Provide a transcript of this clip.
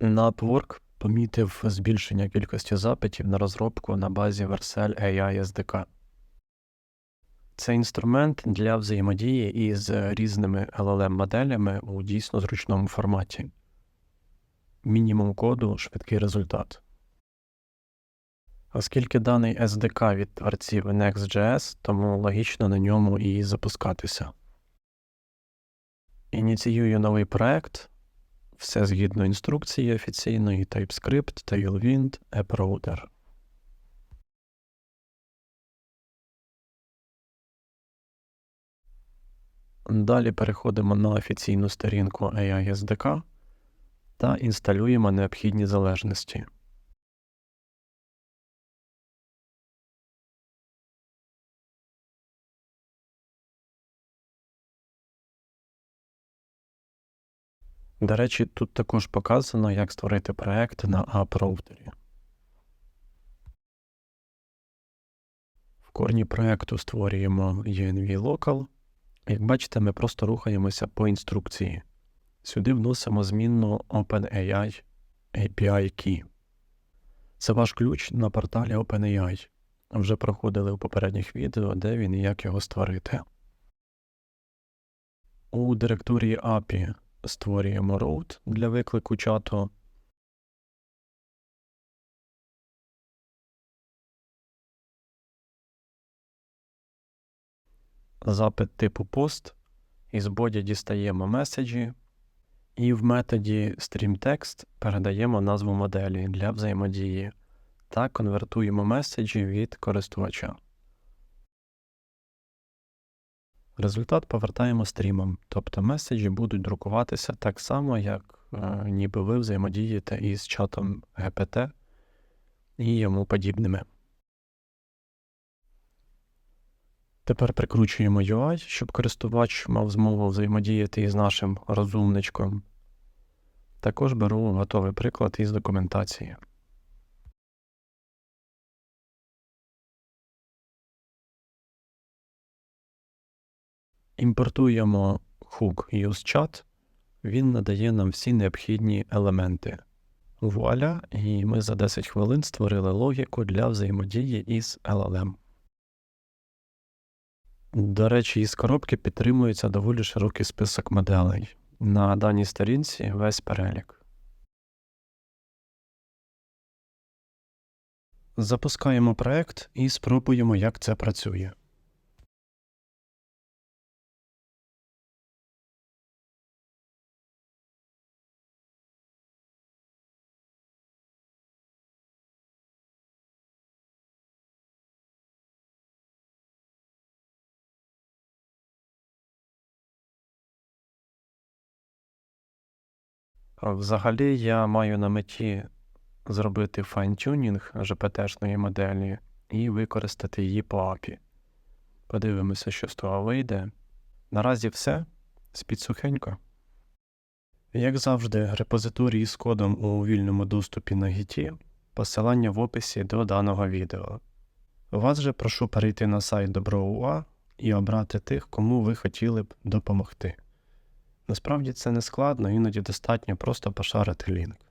На Upwork помітив збільшення кількості запитів на розробку на базі Vercel AI SDK. Це інструмент для взаємодії із різними LLM-моделями у дійсно зручному форматі. Мінімум коду, швидкий результат. Оскільки даний SDK від творців Next.js, тому логічно на ньому і запускатися. Ініціюю новий проект. Все згідно інструкції офіційної TypeScript, Tailwind, AppRouter. Далі переходимо на офіційну сторінку AI SDK та інсталюємо необхідні залежності. До речі, тут також показано, як створити проект на AppRouter. В корні проекту створюємо UNV Local. Як бачите, ми просто рухаємося по інструкції. Сюди вносимо змінну OpenAI API Key. Це ваш ключ на порталі OpenAI. Вже проходили у попередніх відео, де він і як його створити. У директорії API створюємо route для виклику чату. Запит типу post. Із боді дістаємо меседжі. І в методі StreamText передаємо назву моделі для взаємодії та конвертуємо меседжі від користувача. Результат повертаємо стрімом, тобто меседжі будуть друкуватися так само, як е, ніби ви взаємодієте із чатом GPT і йому подібними. Тепер прикручуємо UI, щоб користувач мав змогу взаємодіяти із нашим розумничком. Також беру готовий приклад із документації. Імпортуємо hook useChat, він надає нам всі необхідні елементи. Вуаля, і ми за 10 хвилин створили логіку для взаємодії із LLM. До речі, із коробки підтримується доволі широкий список моделей. На даній сторінці весь перелік. Запускаємо проект і спробуємо, як це працює. Взагалі я маю на меті зробити файн-тюнінг GPT-шної моделі і використати її по API. Подивимося, що з того вийде. Наразі все. Спіть сухенько. Як завжди, репозиторій з кодом у вільному доступі на гіті, посилання в описі до даного відео. Вас же прошу перейти на сайт Добро.ua і обрати тих, кому ви хотіли б допомогти. Насправді це не складно, іноді достатньо просто пошарити лінк.